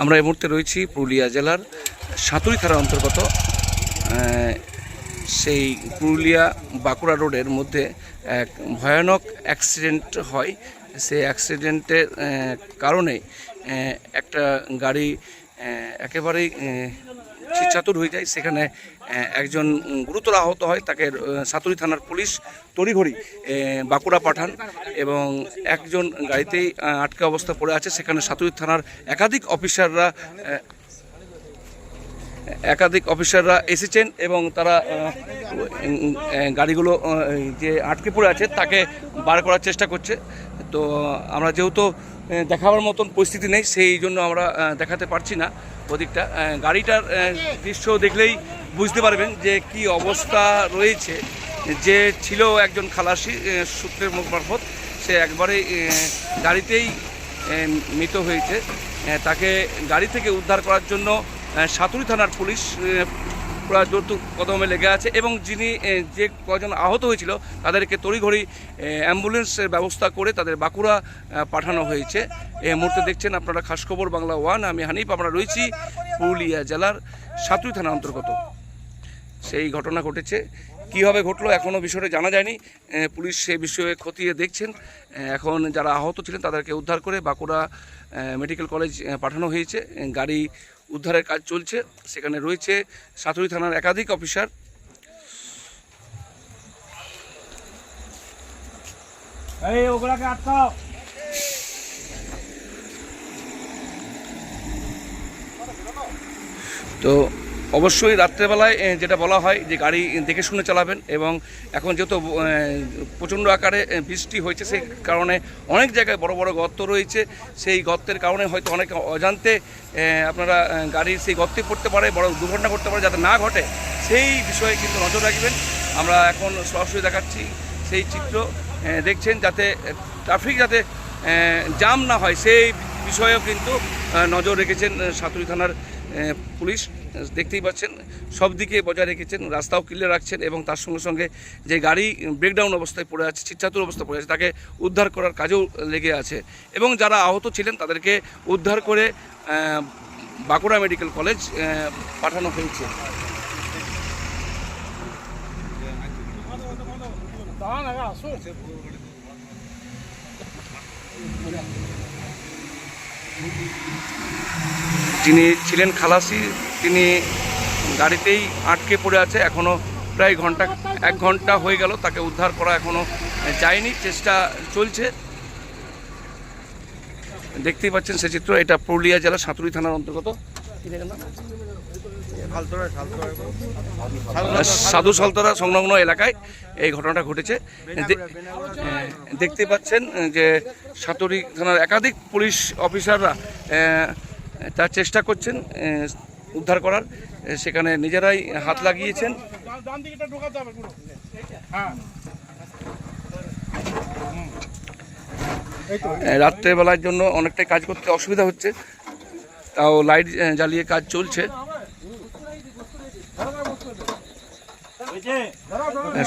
আমরা এই মুহূর্তে রয়েছি পুরুলিয়া জেলার সাঁতুরি থানার অন্তর্গত সেই পুরুলিয়া বাঁকুড়া রোডের মধ্যে এক ভয়ানক অ্যাক্সিডেন্ট হয়। সেই অ্যাক্সিডেন্টের কারণে একটা গাড়ি একেবারেই চাতুর হয়ে যায়, সেখানে একজন গুরুতর আহত হয়, তাকে সাতুরি থানার পুলিশ তড়িঘড়ি বাঁকুড়া পাঠান এবং একজন গাড়িতেই আটকে অবস্থা পড়ে আছে। সেখানে সাতুরি থানার একাধিক অফিসাররা একাধিক অফিসাররা এসেছেন এবং তারা গাড়িগুলো যে আটকে পড়ে আছে, তাকে বার করার চেষ্টা করছে। তো, আমরা যেহেতু দেখাবার মতন পরিস্থিতি নেই, সেই জন্য আমরা দেখাতে পারছি না ওদিকটা গাড়িটার দৃশ্য দেখলেই বুঝতে পারবেন যে কি অবস্থা রয়েছে। যে ছিল একজন খালাসি সূত্রের মুখ মারফত, সে একবারে গাড়িতেই মৃত হয়েছে। তাকে গাড়ি থেকে উদ্ধার করার জন্য সাতুরি থানার পুলিশ যৌতুক কদমে লেগে আছে এবং যিনি যে কজন আহত হয়েছিল তাদেরকে তড়িঘড়ি অ্যাম্বুলেন্সের ব্যবস্থা করে তাদের বাঁকুড়া পাঠানো হয়েছে। এই মুহূর্তে দেখছেন আপনারা খাস খবর বাংলা ওয়ান, আমি হানিফ, আমরা রয়েছি পুরুলিয়া জেলার সাতুরি থানা অন্তর্গত। সেই ঘটনা ঘটেছে। কীভাবে ঘটলো এখনও বিষয়টা জানা যায়নি। পুলিশ সে বিষয়ে খতিয়ে দেখছেন। এখন যারা আহত ছিলেন তাদেরকে উদ্ধার করে বাঁকুড়া মেডিকেল কলেজ পাঠানো হয়েছে। গাড়ি উদ্ধারের কাজ চলছে। সেখানে রয়েছে সাতুরি থানার একাধিক অফিসার। এই ওগুলাকে আটকাও। তো অবশ্যই রাত্রেবেলায় যেটা বলা হয় যে গাড়ি দেখে শুনে চালাবেন এবং এখন যেহেতু প্রচণ্ড আকারে বৃষ্টি হয়েছে সেই কারণে অনেক জায়গায় বড় বড় গর্ত রয়েছে। সেই গর্তের কারণে হয়তো অনেক অজান্তে আপনারা গাড়ির সেই গর্তে পড়তে পারে, বড় দুর্ঘটনা করতে পারে, যাতে না ঘটে। সেই বিষয়ে কিন্তু নজর রাখবেন। আমরা এখন সরাসরি দেখাচ্ছি সেই চিত্র দেখছেন যাতে ট্রাফিক যাতে জাম না হয়। সেই বিষয়েও কিন্তু নজর রেখেছেন সাতুরি থানার পুলিশ। দেখতেই পাচ্ছেন, সব দিকে বজায় রেখেছেন, রাস্তাও ক্লিয়ার রাখছেন এবং তার সঙ্গে সঙ্গে যে গাড়ি ব্রেকডাউন অবস্থায় পড়ে আছে চিচ্ছাতুর অবস্থায় পড়ে আছে, তাকে উদ্ধার করার কাজেও লেগে আছে। এবং যারা আহত ছিলেন, তাদেরকে উদ্ধার করে বাঁকুড়া মেডিকেল কলেজ পাঠানো হয়েছে। যিনি ছিলেন খালাসি তিনি গাড়িতেই আটকে পড়ে আছে এখনও প্রায় ঘণ্টা, এক ঘণ্টা হয়ে গেল, তাকে উদ্ধার করা এখনও যায়নি, চেষ্টা চলছে দেখতেই পাচ্ছেন সে চিত্র, এটা পুরুলিয়া জেলা, সাঁতুরি থানার অন্তর্গত? সাধু সলতরা সংলগ্ন এলাকায় এই ঘটনাটা ঘটেছে দেখতে পাচ্ছেন যে সাতুরি থানার একাধিক পুলিশ অফিসাররা তার চেষ্টা করছেন উদ্ধার করার সেখানে নিজেরাই হাত লাগিয়েছেন। রাত্রেবেলার জন্য অনেকটাই কাজ করতে অসুবিধা হচ্ছে। তাও লাইট জ্বালিয়ে কাজ চলছে।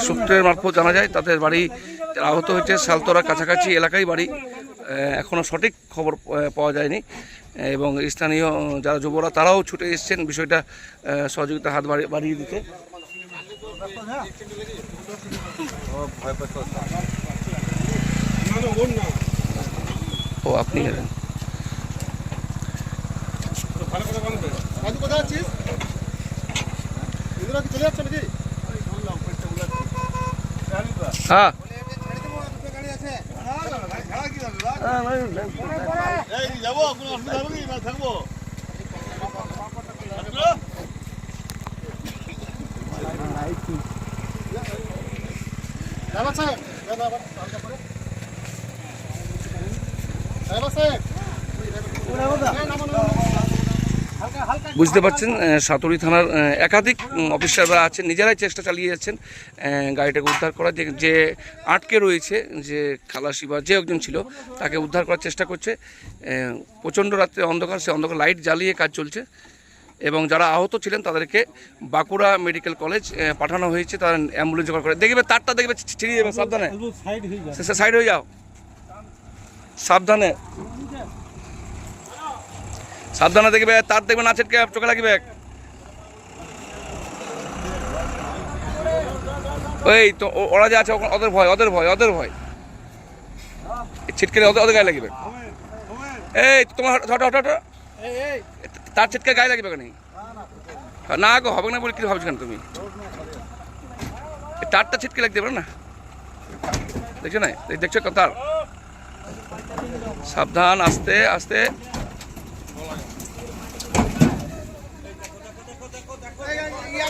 সূত্রের মারফত জানা যায় তাদের বাড়ি আহত হয়েছে শালতরা কাছাকাছি এলাকায় বাড়ি। আহ, এখনও সঠিক খবর পাওয়া যায়নি। এবং স্থানীয় যারা যুবরা, তারাও ছুটে এসেছেন। বিষয়টা সহযোগিতা হাত বাড়ি- বাড়িয়ে দিতে। ও, আপনি এলেন। ভালো করে বাঁধবে রাজু কোথায় আছিস এগুলো কি চলে যাচ্ছে নাকি হ্যাঁ গাড়ি আছে এই যাব কোনো অসুবিধা হবে কি না থাকব ড্রাইভার সাহেব ড্রাইভার হালকা করে ড্রাইভার সাহেব এই নামো, নামো, নামো। হালকা হালকা বুঝতে পারছেন সাতুরি থানার একাধিক অফিসাররা আছেন নিজেরাই চেষ্টা চালিয়ে যাচ্ছেন গাড়িটাকে উদ্ধার করার যে আটকে রয়েছে যে খালাসি বা যে একজন ছিল তাকে উদ্ধার করার চেষ্টা করছে প্রচণ্ড রাত্রে অন্ধকার সে অন্ধকার লাইট জ্বালিয়ে কাজ চলছে এবং যারা আহত ছিলেন তাদেরকে বাঁকুড়া মেডিকেল কলেজ পাঠানো হয়েছে তারা অ্যাম্বুলেন্স জোগাড় করে দেখবে তারটা দেখবে ছি- ছিঁড়ে যাবে সাবধানে হয়ে সাইড হয়ে যাও সাবধানে সাবধানে দেখবে, তার দেখবে না ছিটকে, চোখে লাগবে। ওই তো ওরা যে আছে, ওদের ভয় ওদের ভয় ওদের ভয়। ছিটকে ওদের ওদের গায়ে লাগবে। এই, তোমার হঠাৎ হঠাৎ তার ছিটকে গায়ে লাগবে কেন? না গো, হবে না বলে কি ভাবছ কেন তুমি? তারটা ছিটকে লাগতে পারে না? দেখছ না? দেখছ তার? সাবধান, আস্তে আস্তে।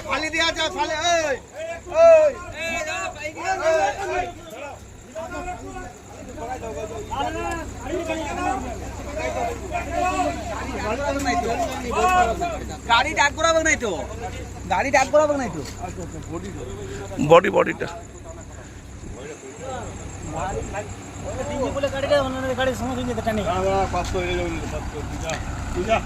ফালি দিয়া যা ফালি এই এই গাড়ি ডাক করাবে নাই তো গাড়ি ডাক করাবে নাই তো বডি বডিটা গাড়ির সমস্যা নিতে টানি পাঁচশো হয়ে যাবে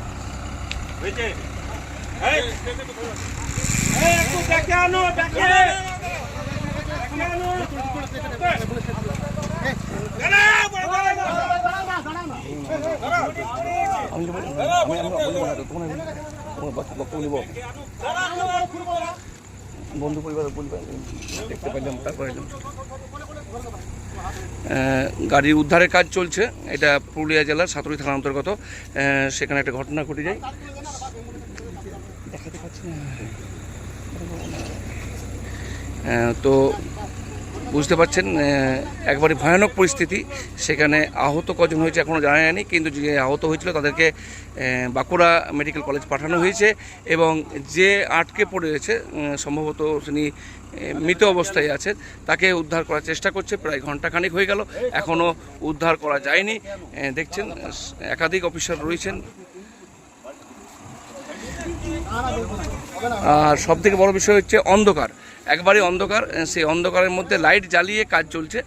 বন্ধু পরিবার দেখতে পাইলাম তারপর এলাম। আহ, গাড়ি উদ্ধারের কাজ চলছে এটা পুরুলিয়া জেলার সাতুরি থানার অন্তর্গত। সেখানে একটা ঘটনা ঘটে যায় দেখাতে পাচ্ছি না আহ, তো বুঝতে পারছেন একবারে ভয়ানক পরিস্থিতি। সেখানে আহত কজন হয়েছে এখনও জানা যায়নি, কিন্তু যে আহত হয়েছিল তাদেরকে বাঁকুড়া মেডিকেল কলেজ পাঠানো হয়েছে এবং যে আটকে পড়ে রয়েছে সম্ভবত তিনি মৃত অবস্থায় আছেন, তাকে উদ্ধার করার চেষ্টা করছে, প্রায় ঘন্টাখানেক হয়ে গেল এখনও উদ্ধার করা যায়নি। দেখছেন, একাধিক অফিসার রয়েছেন। আর সব থেকে বড় বিষয় হচ্ছে অন্ধকার। একবারে অন্ধকার সেই অন্ধকারের মধ্যে লাইট জ্বালিয়ে কাজ চলছে।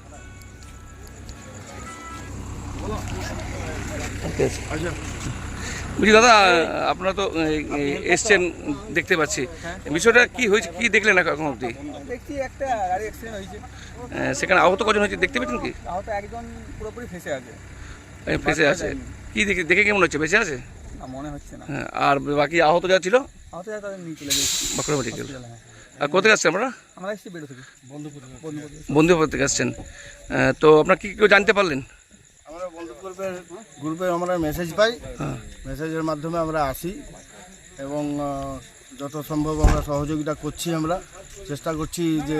বুঝি দাদা আপনারা তো এসছেন দেখতে পাচ্ছি। বিষয়টা কি হয়েছে কি দেখলেন এখন আহ, সেখানে আহত কজন হয়েছে দেখতে পেয়েছেন কি? আহত একজন পুরোপুরি ফেসে আছে। ফেসে আছে। কি দেখে দেখে কেমন হচ্ছে? বেঁচে আছে? মনে হচ্ছে না। হ্যাঁ, আর বাকি আহত যা ছিল? আহত যা তাদের নিয়ে চলে গেছে। বাঁকুড়া মেডিকেল হসপিটালে, হ্যাঁ। আর কোথায় আসছেন আমরা আমরা এসেছি বেরো থেকে। বন্ধুপুর বন্ধুপুর থেকে আসছেন। তো আপনার কি কেউ জানতে পারলেন? আমরা বন্ধু গ্রুপের গ্রুপে আমরা মেসেজ পাই। হ্যাঁ মেসেজের মাধ্যমে আমরা আসি এবং যত সম্ভব আমরা সহযোগিতা করছি আমরা। চেষ্টা করছি যে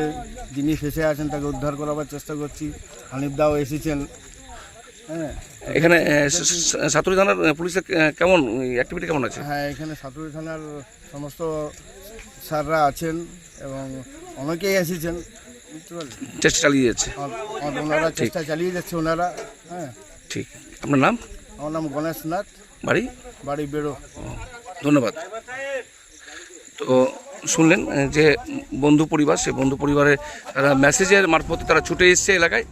যিনি ফেসে আছেন তাকে উদ্ধার করাবার চেষ্টা করছি। হানিফ দাও এসেছেন। হ্যাঁ এখানে সাতুরি থানার পুলিশের কেমন অ্যাক্টিভিটি কেমন আছে? হ্যাঁ এখানে সাতুরি থানার সমস্ত স্যাররা আছেন এবং অনেকেই এসেছেন। চেষ্টা চালিয়ে যাচ্ছে। ওনারা চেষ্টা চালিয়ে যাচ্ছে ওনারা হ্যাঁ। ঠিক। আপনার নাম? আমার নাম গণেশ নাথ। বাড়ি? বাড়ি বেরো ধন্যবাদ। তো শুনলেন যে বন্ধু পরিবার, সে বন্ধু পরিবারের তারা মেসেজের মারফতে তারা ছুটে এসছে এলাকায়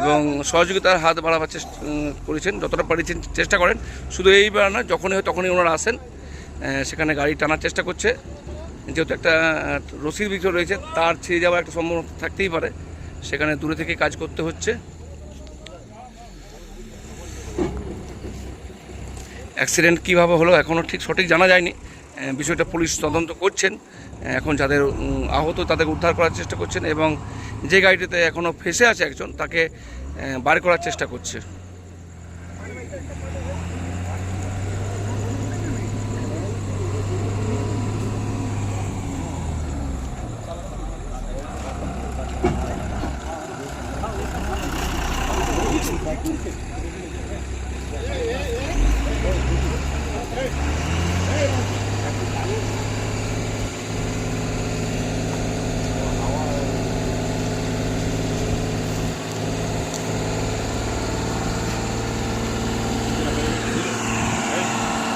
এবং সহযোগিতার হাত বাড়াবার চেষ্টা করেছেন, যতটা পারিছেন চেষ্টা করেন। শুধু এইবার না যখনই হয় তখনই ওনারা আসেন সেখানে গাড়ি টানার চেষ্টা করছে। যেহেতু একটা রশির ভিতরে রয়েছে, তার ছিঁড়ে যাওয়ার একটা সম্ভাবনা থাকতেই পারে। সেখানে দূরে থেকে কাজ করতে হচ্ছে। অ্যাক্সিডেন্ট কীভাবে হলো এখনও ঠিক সঠিক জানা যায়নি। বিষয়টা পুলিশ তদন্ত করছেন। এখন যাদের আহত তাদের উদ্ধার করার চেষ্টা করছেন এবং যে গাড়িটিতে এখনও ফেসে আছে একজন তাকে বার করার চেষ্টা করছে।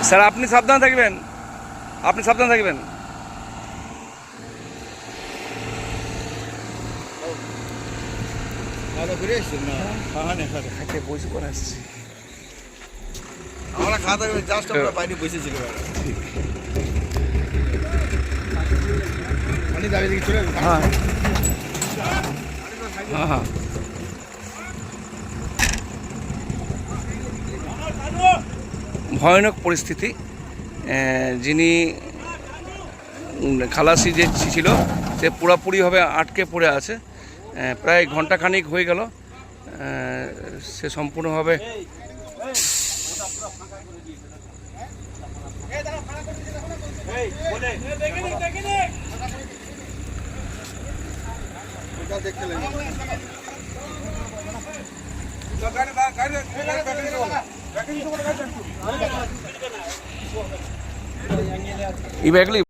স্যার আপনি সাবধান থাকবেন। আপনি সাবধান থাকবেন। আমরা খাওয়া দাওয়া জাস্ট আমরা বাইরে বসেছি আমি দাঁড়িয়ে দিকে চলে হ্যাঁ হ্যাঁ। ভয়ানক পরিস্থিতি যিনি খালাসি যে ছিল, সে পুরাপুরিভাবে আটকে পড়ে আছে। প্রায় ঘন্টাখানিক হয়ে গেল সে সম্পূর্ণভাবে এই বলে ইভ্যাগুলি